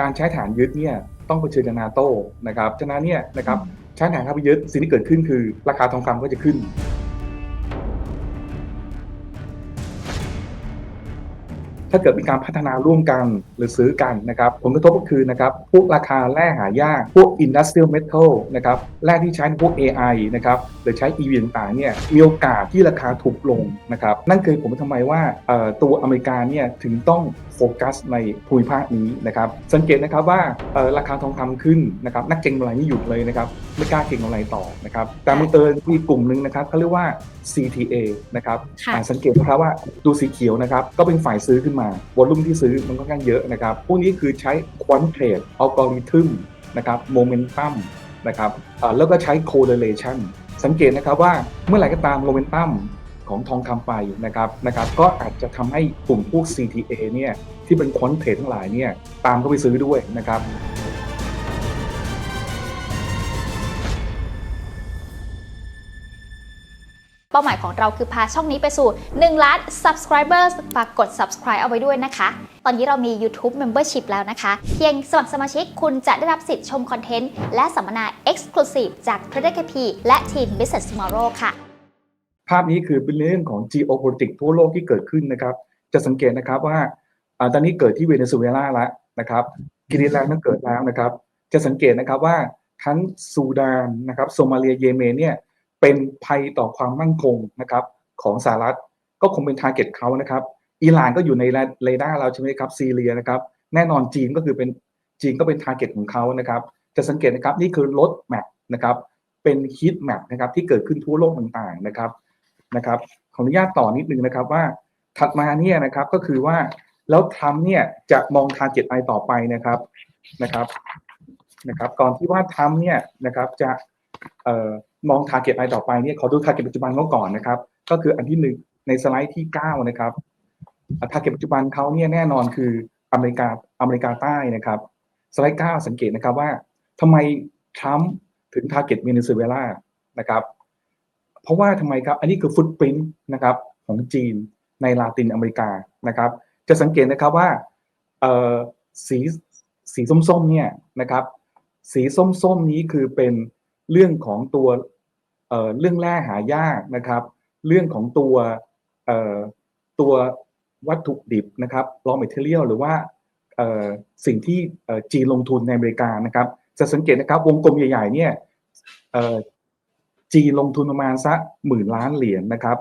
การใช้ฐานยึดเนี่ยต้องเผชิญกับนาโต้นะครับฉะนั้นเนี่ยนะครับใช้ฐานเข้าไปยึดสิ่งที่เกิดขึ้นคือ ราคาทองคำก็จะขึ้น ถ้าเกิดมีการพัฒนาร่วมกันหรือซื้อกันนะครับผลกระทบก็คือนะครับพวกราคาแร่หายาก พวก industrial metal นะครับแร่ที่ใช้ในพวก AI นะครับหรือใช้ EV ต่างๆเนี่ยมีโอกาสที่ราคาถูกลงนะครับนั่นคือผมทำไมว่าเอ่อตัวอเมริกาเนี่ยถึงต้องโฟกัสในภูมิภาคนี้นะครับสังเกตนะครับว่าเอ่อราคาทองคำขึ้นนะครับนักเก็งกำไรไม่หยุดเลยนะครับไม่กล้าเก็งกำไรต่อนะครับแต่บังเอิญมีกลุ่มหนึ่งนะครับเขาเรียกว่า CTA นะครับค่ะอ่าสังเกตนะครับว่าดูสีเขียวนะครับก็เป็นฝ่ายซื้อขึ้นมาวอลุ่มที่ซื้อมันค่อนข้างเยอะนะครับ พวกนี้คือใช้ควอนเทรดอัลกอริทึมนะครับโมเมนตัมนะครับแล้วก็ใช้ correlation สังเกตนะครับว่าเมื่อไหร่ก็ตามโมเมนตัมของทองคำไปนะครับนะครับ ก็อาจจะทำให้กลุ่มพวก CTA เนี่ยที่เป็นควอนเทรดทั้งหลายเนี่ยตามเข้าไปซื้อด้วยนะครับ ป้าหมายของเราคือพาช่องนี้ไปสู่1ล้าน subscribers ฝากกด subscribe เอาไว้ด้วยนะคะ ตอนนี้เรามี YouTube Membership แล้วนะคะ เพียงสมัครสมาชิกคุณจะได้รับสิทธิ์ชมคอนเทนต์และสัมมนา Exclusive จาก Trader KP และทีม Business Tomorrow ค่ะ ภาพนี้คือเป็นเรื่องของ geopolitics ทั่วโลกที่เกิดขึ้นนะครับ จะสังเกตนะครับว่าอตอนนี้เกิดที่เวเนซุเอลาแล้วนะครับกรีแลนด์ก็เกิดแล้วนะครับ จะสังเกตนะครับว่าทั้งซูดานนะครับโซมาเลียเยเมนเนี่ย เป็นภัยต่อความมั่นคงนะครับของสหรัฐก็คงเป็นทาร์เก็ตเขานะครับอิหร่านก็อยู่ในเรดาร์เราใช่ไหมครับซีเรียนะครับแน่นอนจีนก็คือเป็นจีนก็เป็นทาร์เก็ตของเขานะครับจะสังเกตนะครับนี่คือรถแมพนะครับเป็นฮีทแมปนะครับที่เกิดขึ้นทั่วโลกต่างๆนะครับนะครับขออนุญาตต่อนิดนึงนะครับว่าถัดมาเนี่ยนะครับก็คือว่าแล้วทรัมป์เนี่ยจะมองทาร์เก็ตไอต่อไปนะครับนะครับนะครับก่อนที่ว่าทรัมป์เนี่ยนะครับจะ มองทาร์เก็ตไอต่อไปเนี่ยขอดูทาร์เก็ตปัจจุบันเขาก่อนนะครับ ก็คืออันที่หนึ่งในสไลด์ที่เก้านะครับทาร์เก็ตปัจจุบันเขาเนี่ยแน่นอนคืออเมริกาอเมริกาใต้นะครับ สไลด์เก้าสังเกตนะครับว่าทำไมทรัมป์ถึงทาร์เก็ตเวเนซุเอลานะครับ เพราะว่าทำไมครับ อันนี้คือฟุตปรินต์นะครับของจีนในลาตินอเมริกานะครับ จะสังเกตนะครับว่าสีสีส้มๆเนี่ยนะครับ สีส้มๆนี้คือเป็น เรื่องของตัวเเรื่องแร่หายากนะครับ เรื่องของตัวตัววัตถุดิบนะครับ raw material หรือว่าสิ่งที่จีนลงทุนในอเมริกานะครับ จะสังเกตนะครับวงกลมใหญ่ๆเนี่ยจีนลงทุนประมาณสักหมื่นล้านเหรียญนะครับ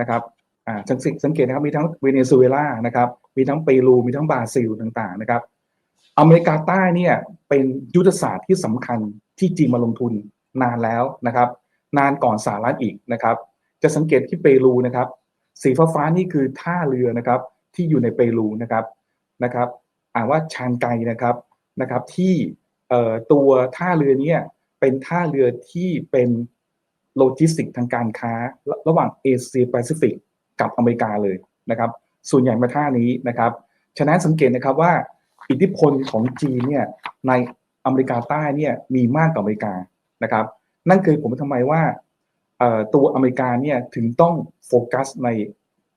นะครับอ่าสังเกตสังเกตนะครับมีทั้งเวเนซุเอลานะครับมีทั้งเปรูมีทั้งบราซิลต่างๆนะครับ อเมริกาใต้เนี่ยเป็นยุทธศาสตร์ที่สำคัญที่จีนมาลงทุน นานแล้วนะครับ นานก่อนสหรัฐอีกนะครับ จะสังเกตที่เปรูนะครับ สีฟ้าฟ้านี่คือท่าเรือนะครับที่อยู่ในเปรูนะครับนะครับ อ่านว่าชานไกนะครับนะครับที่ตัวท่าเรือนี่ยเป็นท่าเรือที่เป็นโลจิสติกทางการค้าระระหว่างเอเชียแปซิฟิกกับอเมริกาเลยนะครับ ส่วนใหญ่มาท่านี้นะครับ ฉะนั้นสังเกตนะครับว่าอิทธิพลของจีนเนี่ยในอเมริกาใต้เนี่ยมีมากกว่าอเมริกา นะครับ นั่นคือผมทำไมว่าตัวอเมริกาเนี่ยถึงต้องโฟกัสใน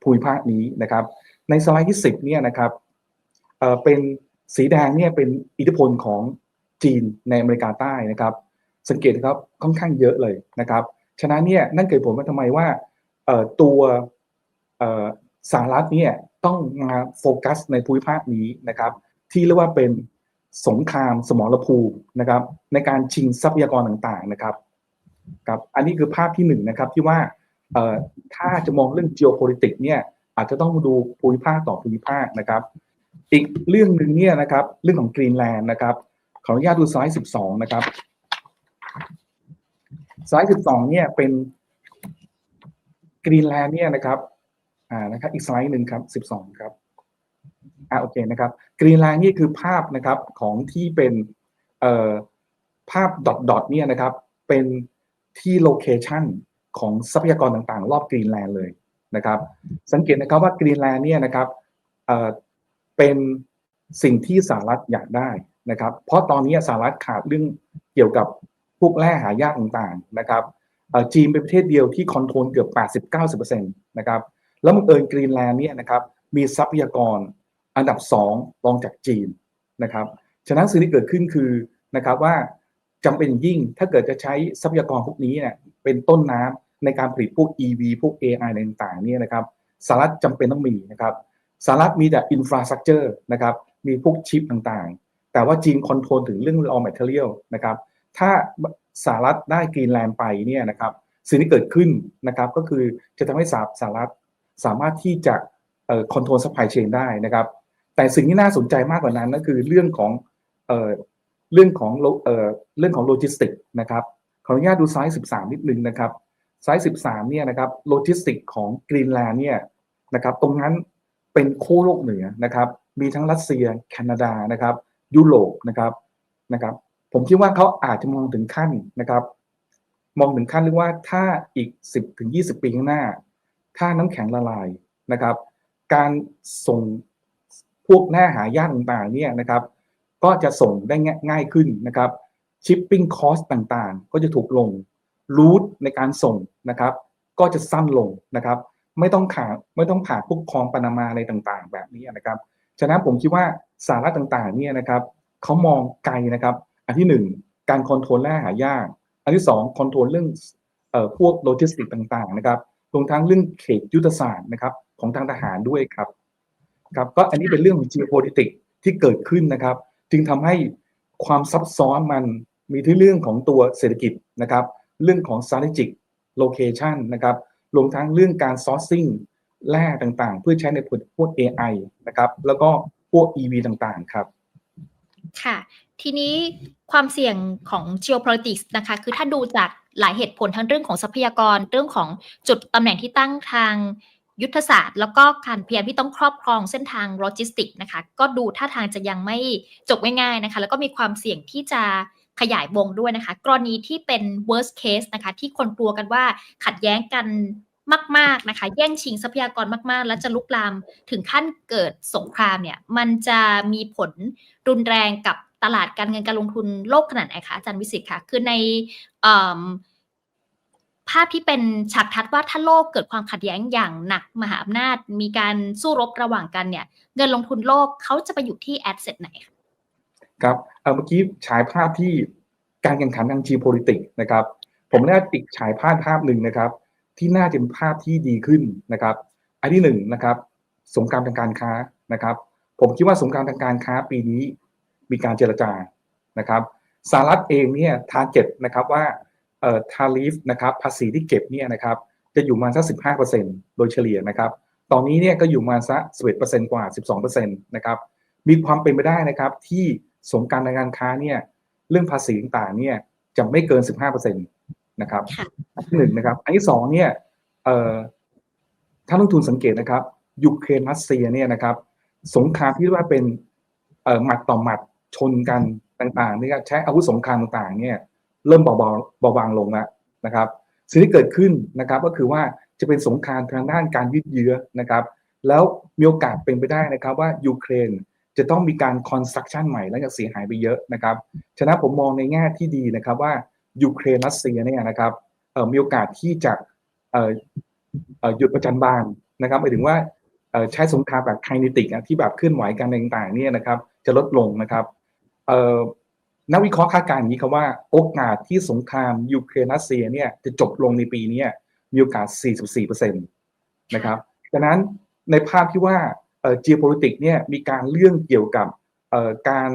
ภูมิภาคนี้นะครับ ในสไลด์ที่10เนี่ยนะครับเป็นสีแดงเนี่ยเป็นอิทธิพลของจีนในอเมริกาใต้นะครับ สังเกตครับค่อนข้างเยอะเลยนะครับฉะนั้นเนี่ยนั่นเกิดผลว่าทำไมว่าตัวสหรัฐเนี่ยต้องมาโฟกัสในภูมิภาคนี้นะครับ ที่เรียกว่าเป็น สงครามสมรภูมินะครับ ในการชิงทรัพยากรต่างๆนะครับครับอันนี้คือภาพที่หนึ่งนะครับที่ว่าเอ่อถ้าจะมองเรื่อง geopolitics เนี่ยอาจจะต้องดูภูมิภาคต่อภูมิภาคนะครับ อีกเรื่องหนึ่งเนี่ยนะครับเรื่องของกรีนแลนด์นะครับขออนุญาตดูสไลด์12 นะครับสไลด์12 เนี่ยเป็นกรีนแลนด์เนี่ยนะครับอ่านะครับอีกสไลด์หนึ่งครับ 12 ครับ อ่าโอเคนะครับกรีนแลนด์นี่คือภาพนะครับของที่เป็นเอ่อภาพดอทดอทเนี่ยนะครับเป็นที่โลเคชันของทรัพยากรต่างๆ รอบกรีนแลนด์เลยนะครับ สังเกตนะครับว่ากรีนแลนด์เนี่ยนะครับเอ่อเป็นสิ่งที่สหรัฐอยากได้นะครับ เพราะตอนนี้สหรัฐขาดเรื่องเกี่ยวกับพวกแร่หายากต่างๆนะครับจีนเป็นประเทศเดียวที่คอนโทรลเกือบ 80-90%นะครับแล้วบังเอิญกรีนแลนด์เนี่ยนะครับมีทรัพยากร อันดับสองรองจากจีนนะครับฉะนั้นสิ่งที่เกิดขึ้นคือนะครับว่าจำเป็นยิ่งถ้าเกิดจะใช้ทรัพยากรพวกนี้เนี่ยเป็นต้นน้ำในการผลิตพวก EV พวก AI อะไรต่างๆเนี่ยนะครับสหรัฐจำเป็นต้องมีนะครับสหรัฐมีแต่อินฟราสตรักเจอร์นะครับมีพวกชิปต่างๆ แต่ว่าจีนคอนโทรลถึงเรื่อง raw material นะครับถ้าสหรัฐได้กรีนแลนด์ไปเนี่ยนะครับสิ่งที่เกิดขึ้นนะครับก็คือจะทำให้สหรัฐสามารถที่จะคอนโทรลซัพพลายเชนได้นะครับ แต่สิ่งที่น่าสนใจมากกว่านั้นก็คือเรื่องของเอ่อเรื่องของเอ่อเรื่องของโลจิสติกนะครับขออนุญาตดูไซส์13 นิดนึงนะครับไซส์13เนี่ยนะครับโลจิสติกของกรีนแลนด์เนี่ยนะครับตรงนั้นเป็นโคโลกเหนือนะครับ มีทั้งรัสเซียแคนาดานะครับ ยุโรปนะครับนะครับ ผมคิดว่าเขาอาจจะมองถึงขั้นนะครับ มองถึงขั้นเรียกว่าถ้าอีก 10ถึง20 ปีข้างหน้า ถ้าน้ำแข็งละลายนะครับ การส่ง พวกแร่หายากต่างๆเนี่ยนะครับก็จะส่งได้ง่ายขึ้นนะครับชิปปิ้งคอสต่างๆ ก็จะถูกลงรูทในการส่งนะครับก็จะสั้นลงนะครับ ไม่ต้องขาไม่ต้องผ่านพวกคลองปานามาอะไรต่างๆ แบบนี้นะครับฉะนั้นผมคิดว่าสาระต่างๆเนี่ยนะครับเขามองไกลนะครับ อันที่หนึ่งการคอนโทรลแร่หายาก อันที่สองคอนโทรลเรื่องเอ่อพวกโลจิสติกต่างๆนะครับรวมทั้งเรื่องเขตยุทธศาสตร์นะครับของทางทหารด้วยครับ ครับก็อันนี้เป็นเรื่องของ geopolitics ที่เกิดขึ้นนะครับ จึงทำให้ความซับซ้อนมันมีที่เรื่องของตัวเศรษฐกิจนะครับ เรื่องของ strategic location นะครับรวมทั้งเรื่องการ sourcing แร่ต่างๆ เพื่อใช้ในพวก AI นะครับ แล้วก็พวก EV ต่างๆ ครับ ค่ะ ทีนี้ความเสี่ยงของ geopolitics นะคะ คือถ้าดูจากหลายเหตุผลทั้งเรื่องของทรัพยากร เรื่องของจุดตำแหน่งที่ตั้งทาง ยุทธศาสตร์ แล้วก็การพยายามที่ต้องครอบครองเส้นทางโลจิสติกนะคะ ก็ดูท่าทางจะยังไม่จบง่ายๆนะคะ แล้วก็มีความเสี่ยงที่จะขยายวงด้วยนะคะ กรณีที่เป็น worst case นะคะ ที่คนกลัวกันว่าขัดแย้งกันมาก ๆ นะคะ แย่งชิงทรัพยากรมาก ๆ แล้วจะลุกลามถึงขั้นเกิดสงครามเนี่ย มันจะมีผลรุนแรงกับตลาดการเงินการลงทุนโลกขนาดไหนคะอาจารย์วิสิตค่ะคือใน ภาพที่เป็นฉากทัดว่าถ้าโลกเกิดความขัดแย้งอย่างหนักมหาอำนาจ มีการสู้รบระหว่างกันเนี่ย เงินลงทุนโลกเขาจะไปอยู่ที่แอสเซทไหนคะครับเมื่อกี้ฉายภาพที่การแข่งขันทาง geopolitics นะครับ ผมน่าติดฉายภาพภาพหนึ่งนะครับ ที่น่าจะเป็นภาพที่ดีขึ้นนะครับอันที่หนึ่งนะครับ สงครามทางการค้านะครับ ผมคิดว่าสงครามทางการค้าปีนี้มีการเจรจานะครับสหรัฐเองเนี่ยทาร์เก็ตนะครับว่า เอ่อทาริฟนะครับภาษีที่เก็บเนี่ยนะครับจะอยู่มาสักสิบห้าเปอร์เซ็นโดยเฉลี่ยนะครับ ตอนนี้เนี่ยก็อยู่มาสักสิบเอ็ดเปอร์เซ็นกว่าสิบสองเปอร์เซ็นตนะครับมีความเป็นไปได้นะครับที่สงครามทางการค้าเนี่ยเรื่องภาษีต่างๆเนี่ยจะไม่เกินสิบห้าเปอร์เซ็นตนะครับอันที่หนึ่งนะครับ อันที่สองเนี่ยเอ่อถ้าลงทุนสังเกตนะครับยูเครนรัสเซียเนี่ยนะครับสงครามที่เรียกว่าเป็นเอ่อหมัดต่อหมัดชนกันต่างๆนี่ใช้อาวุธสงครามต่างๆเนี่ย เริ่มเบาๆเบาบางลงแล้วนะครับ สิ่งที่เกิดขึ้นนะครับก็คือว่าจะเป็นสงครามทางด้านการยืดเยื้อนะครับ แล้วมีโอกาสเป็นไปได้นะครับว่ายูเครนจะต้องมีการคอนสตรักชั่นใหม่แล้วจะเสียหายไปเยอะนะครับฉะนั้นผมมองในแง่ที่ดีนะครับว่ายูเครนรัสเซียเนี่ยนะครับมีโอกาสที่จะหยุดประจันบานนะครับหมายถึงว่าใช้สงครามแบบไคนิติกที่แบบเคลื่อนไหวกันต่างๆเนี่ยนะครับ จะลดลงนะครับ นักวิเคราะห์คาดการณ์อย่างนี้ครับว่าโอกาสที่สงครามยูเครนรัสเซียเนี่ยจะจบลงในปีนี้มีโอกาส 44%นะครับฉะนั้นในภาพที่ว่า geopolitics เนี่ยมีการเรื่องเกี่ยวกับการ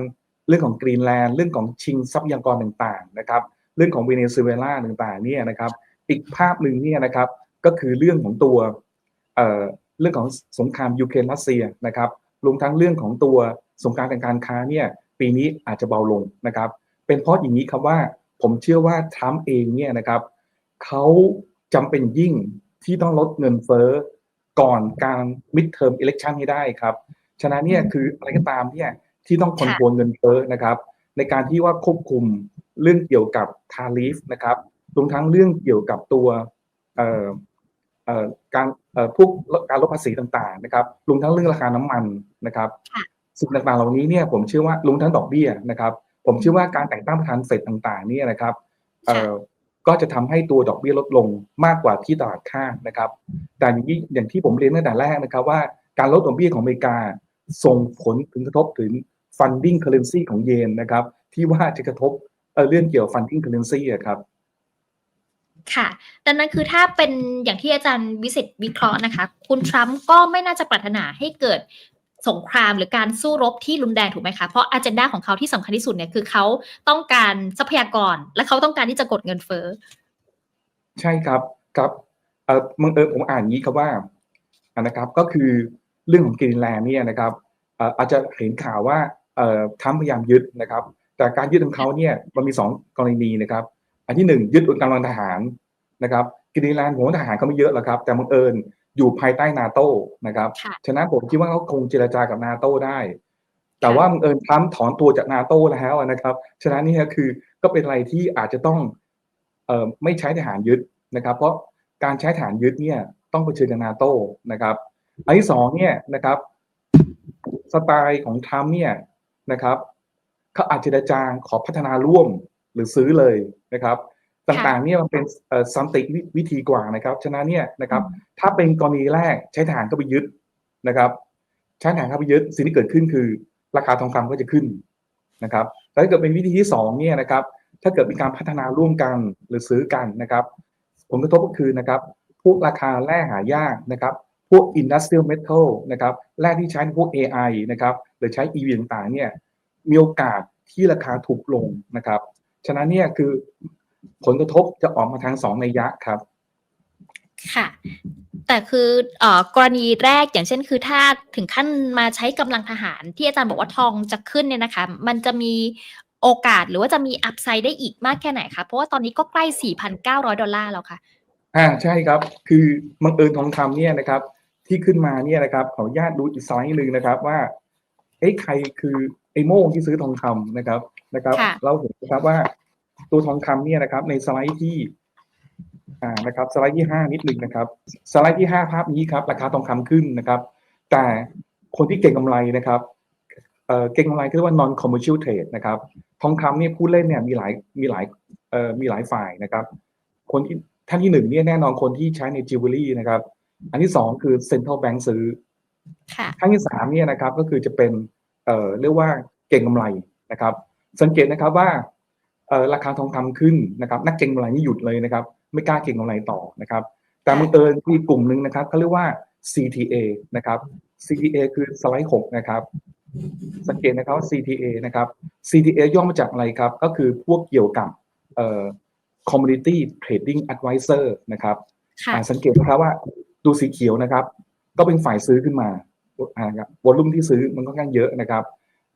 เรื่องของกรีนแลนด์เรื่องของชิงทรัพยากรต่างๆนะครับเรื่องของเวเนซุเอลาต่างๆเนี่ยนะครับอีกภาพหนึ่งเนี่ยนะครับก็คือเรื่องของตัวเเรื่องของสงครามยูเครนรัสเซียนะครับรวมทั้งเรื่องของตัวสงครามทางการค้าเนี่ย ปีนี้อาจจะเบาลงนะครับ เป็นเพราะอย่างนี้ครับว่าผมเชื่อว่าทรัมป์เองเนี่ยนะครับเขาจำเป็นยิ่งที่ต้องลดเงินเฟ้อก่อนการ mid term election ให้ได้ครับ ฉะนั้นเนี่ยคืออะไรก็ตามเนี่ยที่ต้องคอนโทรลเงินเฟ้อนะครับ ในการที่ว่าควบคุมเรื่องเกี่ยวกับทาริฟนะครับรวมทั้งเรื่องเกี่ยวกับตัวการพวกการลดภาษีต่างๆนะครับรวมทั้งเรื่องราคาน้ำมันนะครับ สิ่งต่างๆ เหล่านี้เนี่ยผมเชื่อว่ารวมทั้งดอกเบี้ยนะครับ ผมเชื่อว่าการแต่งตั้งประธานเฟดต่างๆเนี่ยนะครับเอ่อก็จะทำให้ตัวดอกเบี้ยลดลงมากกว่าที่ตลาดคาดนะครับ แต่อย่างที่อย่างที่ผมเรียนตั้งแต่แรกนะครับว่าการลดดอกเบี้ยของอเมริกาส่งผลถึงกระทบถึง funding currency ของเยนนะครับ ที่ว่าจะกระทบเอ่อเรื่องเกี่ยว funding currency อะครับค่ะ ดังนั้นคือถ้าเป็นอย่างที่อาจารย์วิสิตวิเคราะห์นะคะ คุณทรัมป์ก็ไม่น่าจะปรารถนาให้เกิด สงครามหรือการสู้รบที่รุนแรงถูกไหมคะ เพราะอ g e n d a ของเขาที่สำคัญที่สุดเนี่ยคือเขาต้องการทรัพยากร และเขาต้องการที่จะกดเงินเฟ้อ ใช่ครับครับเออบังเอิญผมอ่านงี้ครับว่านะครับก็คือเรื่องของกรีนแลนด์เนี่ยนะครับเอออาจจะเห็นข่าวว่าเอ่อทรัมพยายามยึดนะครับ แต่การยึดของเขาเนี่ยมันมีสองกรณีนะครับ อันที่หนึ่งยึดกำลังทหารนะครับกรีนแลนด์ผมว่าทหารเขาไม่เยอะหรอกครับ แต่บังเอิญ อยู่ภายใต้นาโต้นะครับค่ะฉะนั้นผมคิดว่าเขาคงเจรจากับนาโต้ได้ แต่ว่าบังเอิญทรัมป์ถอนตัวจากนาโต้แล้วนะครับ ฉะนั้นนี่ก็คือก็เป็นอะไรที่อาจจะต้องเอ่อไม่ใช้ทหารยึดนะครับ เพราะการใช้ทหารยึดเนี่ยต้องเผชิญกับนาโต้นะครับ อันที่สองเนี่ยนะครับสไตล์ของทรัมป์เนี่ยนะครับเขาอาจจะเจรจาขอพัฒนาร่วมหรือซื้อเลยนะครับ ต่างๆเนี่ยมันเป็นเอ่อสันติวิธีกว่านะครับ ฉะนั้นเนี่ยนะครับ ถ้าเป็นกรณีแรกใช้ทหารเข้าไปยึดนะครับใช้ทหารเข้าไปยึดสิ่งที่เกิดขึ้นคือ ราคาทองคำก็จะขึ้นนะครับแล้วถ้าเกิดเป็นวิธีที่สองเนี่ยนะครับ ถ้าเกิดมีการพัฒนาร่วมกันหรือซื้อกันนะครับ ผลกระทบก็คือนะครับพวกราคาแร่หายากนะครับ พวก industrial metal นะครับแร่ที่ใช้ในพวก AI นะครับหรือใช้ EV ต่างๆเนี่ยมีโอกาสที่ราคาถูกลงนะครับ ฉะนั้นเนี่ยคือ ผลกระทบจะออกมาทางสองนัยยะครับค่ะ แต่คือเอ่อกรณีแรกอย่างเช่นคือถ้าถึงขั้นมาใช้กำลังทหาร ที่อาจารย์บอกว่าทองจะขึ้นเนี่ยนะคะ มันจะมีโอกาสหรือว่าจะมีอัพไซด์ได้อีกมากแค่ไหนคะเพราะว่าตอนนี้ก็ใกล้ 4,900 ดอลลาร์แล้วค่ะ อ่าใช่ครับ คือบังเอิญทองคำเนี่ยนะครับ ที่ขึ้นมาเนี่ยนะครับขออนุญาตดูอีกสไลด์หนึ่งนะครับว่าเอ้ใครคือไอ้โม่งที่ซื้อทองคำนะครับนะครับค่ะเราเห็นนะครับว่า ตัวทองคำเนี่ยนะครับ ในสไลด์ที่อ่านะครับ สไลด์ที่ห้านิดหนึ่งนะครับ สไลด์ที่ห้าภาพนี้ครับ ราคาทองคำขึ้นนะครับ แต่คนที่เก่งกำไรนะครับเอ่อเก่งกำไรที่เรียกว่า non commercial trade นะครับ ทองคำเนี่ยผู้เล่นเนี่ยมีหลายมีหลายเอ่อมีหลายฝ่ายนะครับ คนที่ท่านที่หนึ่งเนี่ยแน่นอนคนที่ใช้ในจิวเวลรี่นะครับ อันที่สองคือ central bank ซื้อค่ะท่านที่สามเนี่ยนะครับก็คือจะเป็นเอ่อเรียกว่าเก่งกำไรนะครับ สังเกตนะครับว่าเอ่อ ราคาทองคำขึ้นนะครับนักเก่งกำไรนี่หยุดเลยนะครับ ไม่กล้าเก่งกำไรต่อนะครับ แต่บังเอิญมีกลุ่มหนึ่งนะครับเขาเรียกว่า CTA นะครับ CTA คือสไลด์หกนะครับ สังเกตนะครับว่า CTA นะครับ CTA ย่อมาจากอะไรครับ ก็คือพวกเกี่ยวกับเอ่อ Commodity Trading Advisor นะครับค่ะอ่าสังเกตนะครับว่าดูสีเขียวนะครับ ก็เป็นฝ่ายซื้อขึ้นมาอ่าครับวอลุ่มที่ซื้อมันก็ค่อนข้างเยอะนะครับ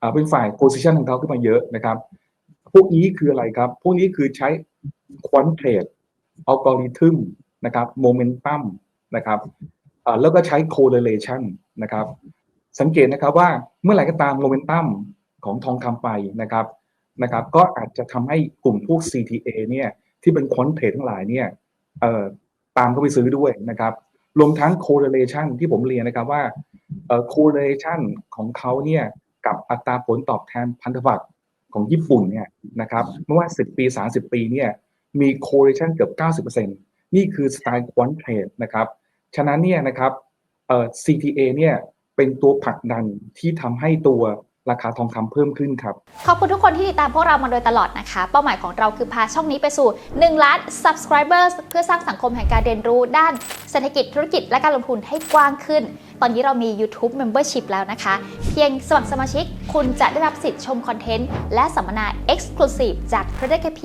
อ่าเป็นฝ่ายโพซิชันของเขาขึ้นมาเยอะนะครับ พวกนี้คืออะไรครับ พวกนี้คือใช้ควอนเทรดอัลกอริทึมนะครับโมเมนตัมนะครับแล้วก็ใช้ correlation นะครับ สังเกตนะครับว่าเมื่อไหร่ก็ตามโมเมนตัมของทองคำไปนะครับนะครับ ก็อาจจะทำให้กลุ่มพวก CTA เนี่ยที่เป็นควอนเทรดทั้งหลายเนี่ยตามเข้าไปซื้อด้วยนะครับรวมทั้ง correlation ที่ผมเรียนนะครับว่าเอ่อ correlation ของเขาเนี่ยกับอัตราผลตอบแทนพันธบัตร ของญี่ปุ่นเนี่ยนะครับไม่ว่า 10 ปี 30 ปีเนี่ยมี correlation เกือบ 90%นี่คือสไตล์ quant trade นะครับ ฉะนั้นเนี่ยนะครับเอ่อ CTA เนี่ยเป็นตัวผลักดันที่ทำให้ตัว ราคาทองคำเพิ่มขึ้นครับ ขอบคุณทุกคนที่ติดตามพวกเรามาโดยตลอดนะคะ เป้าหมายของเราคือพาช่องนี้ไปสู่ 1 ล้าน subscribers เพื่อสร้างสังคมแห่งการเรียนรู้ด้านเศรษฐกิจธุรกิจและการลงทุนให้กว้างขึ้น ตอนนี้เรามี YouTube Membership แล้วนะคะ เพียงสมัครสมาชิก คุณจะได้รับสิทธิ์ชมคอนเทนต์และสัมมนา Exclusive จาก c r e d i t KP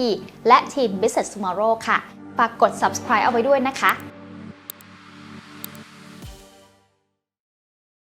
และทีม Business Tomorrow ค่ะฝากกด subscribe เอาไว้ด้วยนะคะ